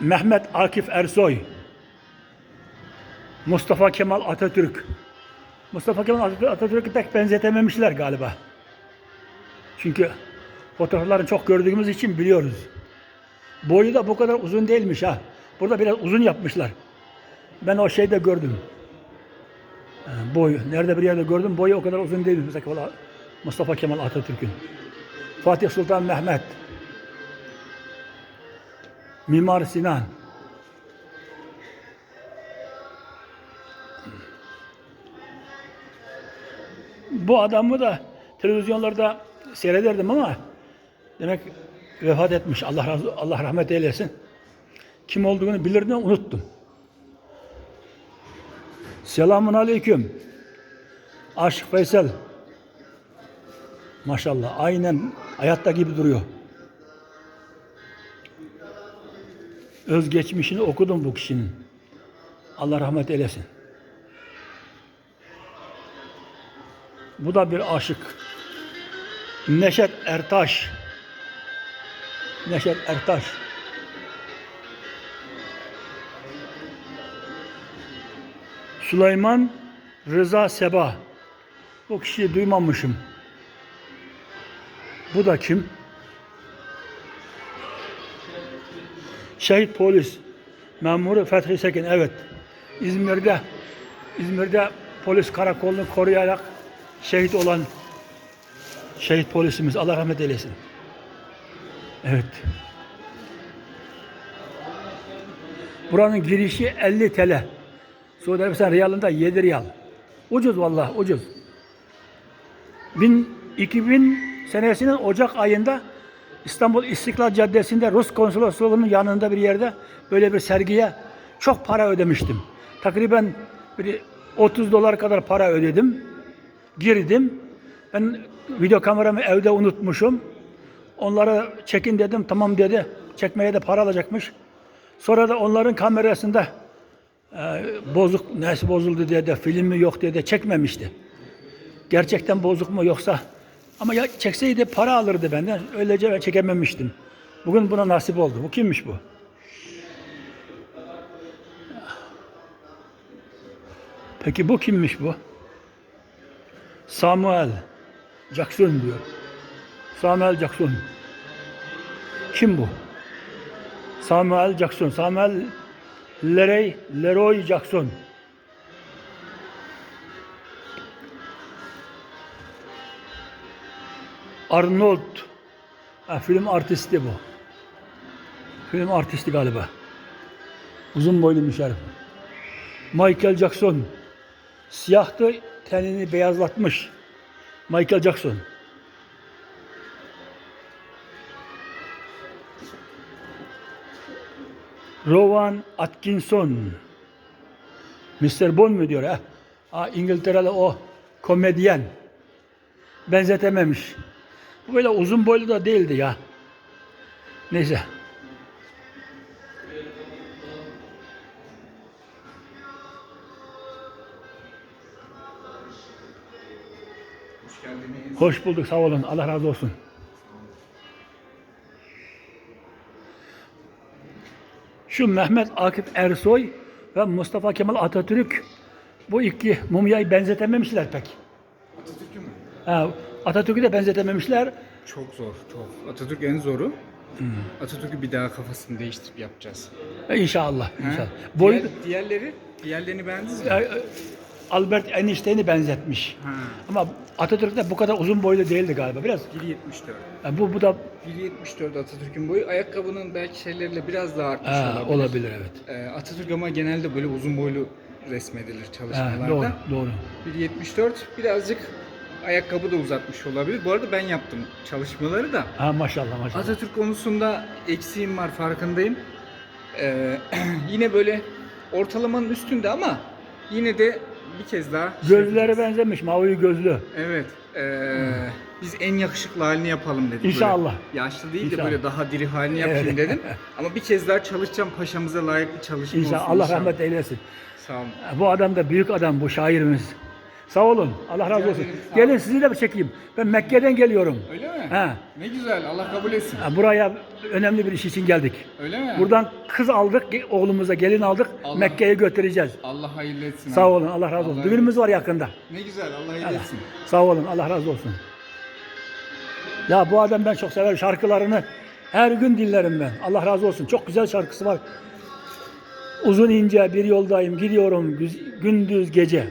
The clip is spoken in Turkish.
Mehmet Akif Ersoy, Mustafa Kemal Atatürk. Mustafa Kemal Atatürk, Atatürk'ü pek benzetememişler galiba. Çünkü fotoğraflarını çok gördüğümüz için biliyoruz. Boyu da bu kadar uzun değilmiş ha. Burada biraz uzun yapmışlar. Ben o şeyde gördüm. Ee, Boyu. Nerede bir yerde gördüm. Boyu o kadar uzun değil. Mustafa Kemal Atatürk'ün. Fatih Sultan Mehmet. Mimar Sinan. Bu adamı da televizyonlarda seyrederdim ama demek vefat etmiş. Allah razı, Allah rahmet eylesin. Kim olduğunu bilirdim unuttum. Selamun aleyküm. Aşık Veysel. Maşallah aynen hayatta gibi duruyor. Özgeçmişini okudum bu kişinin. Allah rahmet eylesin. Bu da bir aşık. Neşet Ertaş. Neşet Ertaş. Süleyman Rıza Seba. Bu kişiyi duymamışım. Bu da kim? Şehit polis memuru Fethi Sekin evet. İzmir'de İzmir'de polis karakolunu koruyarak şehit olan şehit polisimiz Allah rahmet eylesin. Evet. Buranın girişi 50 TL. Suudi Arabistan riyalında 7 riyal. Ucuz vallahi ucuz. 1000, 2000 senesinin Ocak ayında İstanbul İstiklal Caddesi'nde Rus konsolosluğunun yanında bir yerde böyle bir sergiye çok para ödemiştim. Takriben bir 30 dolar kadar para ödedim. Girdim. Ben video kameramı evde unutmuşum. Onlara çekin dedim. Tamam dedi. Çekmeye de para alacakmış. Sonra da onların kamerasında e, bozuk, nesi bozuldu diye de filmi yok diye de çekmemişti. Gerçekten bozuk mu yoksa ama ya çekseydi para alırdı benden. Öylece çekememiştim. Bugün buna nasip oldu. Bu kimmiş bu? Peki bu kimmiş bu? Samuel Jackson diyor. Samuel Jackson. Kim bu? Samuel Jackson. Samuel Leroy, Leroy Jackson. Arnold. Film artisti bu. Film artisti galiba. Uzun boyluymuş herif. Michael Jackson. Siyahtı, tenini beyazlatmış. Michael Jackson. Rowan Atkinson. Mr. Bond mu diyor ha İngiltere'de o komedyen. Benzetememiş. Bu böyle uzun boylu da değildi ya. Neyse. Hoş bulduk sağ olun. Allah razı olsun. Şu Mehmet Akif Ersoy ve Mustafa Kemal Atatürk bu iki mumyayı benzetememişler pek. Atatürk'ü mü? Ha, Atatürk'ü de benzetememişler. Çok zor, çok. Atatürk en zoru. Atatürk'ü bir daha kafasını değiştirip yapacağız. E, İnşallah. Ha? inşallah. Boyu, Diğer, diğerleri, diğerlerini beğendiniz mi? e, e, Albert Einstein'i benzetmiş. Ha. Ama Atatürk de bu kadar uzun boylu değildi galiba. Biraz 1.74. e, bu bu da 1.74 Atatürk'ün boyu. Ayakkabının belki şeyleriyle biraz daha artmış ha, olabilir. olabilir evet. Ee, Atatürk ama genelde böyle uzun boylu resmedilir Ha, çalışmalarda. doğru, doğru. 1.74 birazcık ayakkabı da uzatmış olabilir. Bu arada ben yaptım çalışmaları da. Ha maşallah maşallah. Atatürk konusunda eksiğim var farkındayım. Ee, yine böyle ortalamanın üstünde ama yine de bir kez daha şey Gözleri yapacağız. benzemiş, mavi gözlü. Evet. ee, biz en yakışıklı halini yapalım dedik. İnşallah. Böyle. Yaşlı değil de İnşallah. böyle daha diri halini yapayım Evet. dedim. Ama bir kez daha çalışacağım paşamıza layık bir çalışma İnşallah olsun. Allah rahmet eylesin. Sağ olun. Bu adam da büyük adam bu şairimiz. Sağ olun. Allah razı olsun. ederim, Gelin sizi de bir çekeyim. Ben Mekke'den geliyorum. Öyle mi? He. Ne güzel. Allah kabul etsin. Ha, Buraya önemli bir iş için geldik. Öyle mi? Buradan kız aldık, oğlumuza gelin aldık. Allah- Mekke'ye götüreceğiz. Allah hayırlı etsin. Sağ abi. olun. Allah razı olsun. Allah Düğünümüz var yakında. Ne güzel. Allah hayırlı etsin. Sağ olun. Allah razı olsun. Ya bu adam ben çok severim. Şarkılarını her gün dinlerim ben. Allah razı olsun. Çok güzel şarkısı var. Uzun ince bir yoldayım gidiyorum güz- gündüz gece.